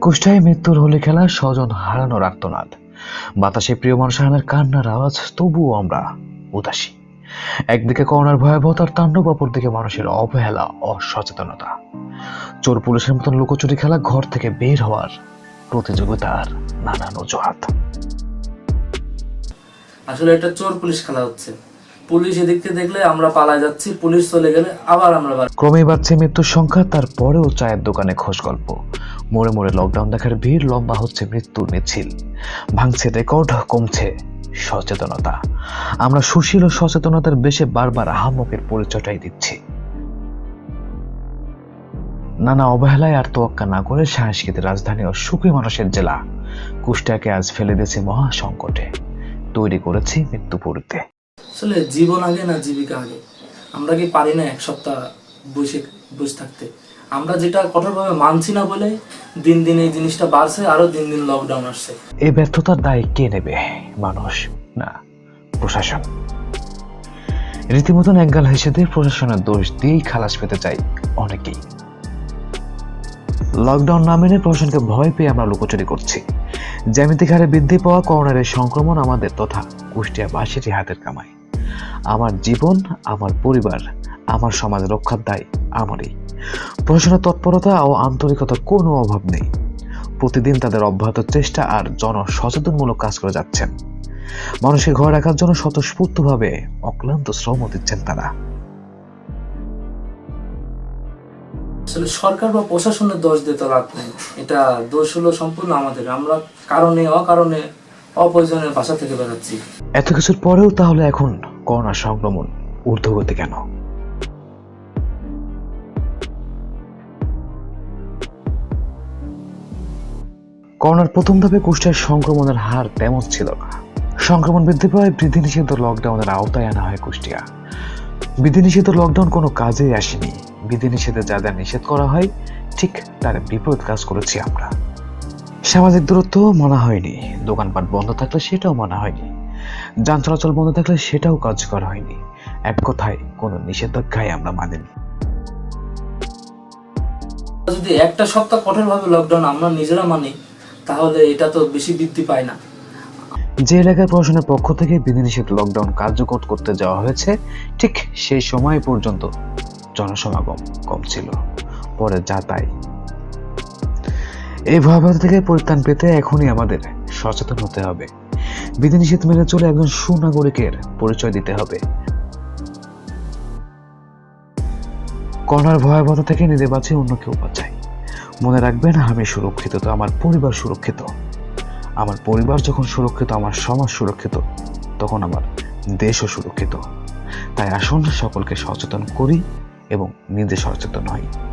কুষ্টায় মৃত্যুর হোলি খেলা স্বজন হারানোর আর্তনাদ বাতাসে প্রিয় মানুষ হারানোর কান্নার আওয়াজ তবুও আমরা উদাসী। একদিকে করোনার ভয়াবহতার তাণ্ডব অপরদিকে মানুষের অবহেলা অসচেতনতা চোর পুলিশের মতন লুকোচুরি খেলা ঘর থেকে বের হওয়ার প্রতিযোগিতার নানান অজুহাত আসলে এটা চোর পুলিশ খেলা হচ্ছে। পুলিশ এদিককে দেখলে আমরা পালায় যাচ্ছি পুলিশ চলে গেলে আবার আমরা ক্রমেই বাড়ছে মৃত্যুর সংখ্যা তারপরেও চায়ের দোকানে খোঁজ গল্প মোড়ে মোড়ে লকডাউন দেখার ভিড় লম্বা হচ্ছে মৃত্যুর মিছিল। ভাঙছে রেকর্ড, কমছে সচেতনতা। আমরা সুশীল ও সচেতনতার বেশে বারবার আহাম্মকের পরিচয়টাই দিচ্ছি। নানা অবহেলায় আর তোয়াক্কা না করে সাংস্কৃতিক রাজধানী ও সুখী মানুষের জেলা কুষ্টাকে আজ ফেলে দিয়েছে মহা সংকটে তৈরি করেছি মৃত্যু পড়তে আসলে জীবন আগে না জীবিকা আগে? আমরা কি পারি না এক সপ্তাহ বসে বসে থাকতে? আমরা যেটা কঠোরভাবে মানছি না বলে দিন দিন এই জিনিসটা বাড়ছে, আরও দিন দিন লকডাউন আসছে। এই ব্যর্থতার দায় কে নেবে? মানুষ? না, প্রশাসন। রীতিমতন একগাল হেসে দিয়ে প্রশাসনের দোষ দিয়েই খালাস পেতে চাই অনেকেই। লকডাউন না মেনে প্রশাসনকে ভয় পেয়ে আমরা লুকোচুরি করছি। জ্যামিতিক হারে বৃদ্ধি পাওয়া করোনার সংক্রমণ আমাদের তথা কুষ্টিয়া কুষ্টিয়াবাসীরই হাতের কামায় আমার জীবন, আমার পরিবার, আমার সমাজ রক্ষার দায় আমারই। প্রশাসনের তৎপরতা ও আন্তরিকতার কোনো অভাব নেই। প্রতিদিন তাদের অব্যাহত চেষ্টা আর জনসচেতনমূলক কাজ করে যাচ্ছেন। মানুষকে ঘরে রাখার জন্য স্বতঃস্ফূর্তভাবে অক্লান্ত শ্রম দিচ্ছেন তারা। আসলে সরকার বা প্রশাসনের দোষ দিয়ে তো লাভ নেই। এটা দোষ হলো সম্পূর্ণ আমাদের। আমরা কারণে অকারণে অপ্রয়োজনে বাসা থেকে বেরোচ্ছি। এত কিছুর পরেও তাহলে এখন করোনা সংক্রমণ ঊর্ধ্বগতি কেন? করোনার প্রথম ধাপে কুষ্টিয়ার সংক্রমণের হার তেমন ছিল না। সংক্রমণ বৃদ্ধি পাওয়ায় বিধিনিষেধ লকডাউনের আওতায় আনা হয় কুষ্টিয়া। বিধিনিষেধ লকডাউন কোনো কাজেই আসেনি। বিধিনিষেধে যা যা নিষেধ করা হয়, ঠিক তার বিপরীত কাজ করেছি আমরা। সামাজিক দূরত্ব মানা হয়নি। দোকানপাট বন্ধ থাকলে সেটাও মানা হয়নি। যান চলাচল বন্ধ থাকলে সেটাও কাজ করা হয়নি। এক কথায়, কোনো নিষেধাজ্ঞায় আমরা মানিনি। যদি একটা সপ্তাহ কঠোরভাবে লকডাউন আমরা নিজেরা মানি তাহলে এটা তো বেশি বৃদ্ধি পায় না। যে এলাকার প্রশাসনের পক্ষ থেকে বিধিনিষেধ লকডাউন কার্যকর করতে যাওয়া হয়েছে, ঠিক সেই সময় পর্যন্ত জনসমাগম কম ছিল। পরে যা তাই। এই ভয়াবহতা থেকে পরিত্রাণ পেতে এখনই আমাদের সচেতন হতে হবে। বিধিনিষেধ মেনে চলে একজন সুনাগরিকের পরিচয় দিতে হবে। করোনার ভয়াবহতা থেকে নিজে বাঁচিয়ে অন্য কেউ বাঁচাই মনে রাখবেন আমি সুরক্ষিত তো, আমার পরিবার সুরক্ষিত। আমার পরিবার যখন সুরক্ষিত, আমার সমাজ সুরক্ষিত, তখন আমার দেশও সুরক্ষিত। তাই আসুন সকলকে সচেতন করি এবং নিজে সচেতন হই।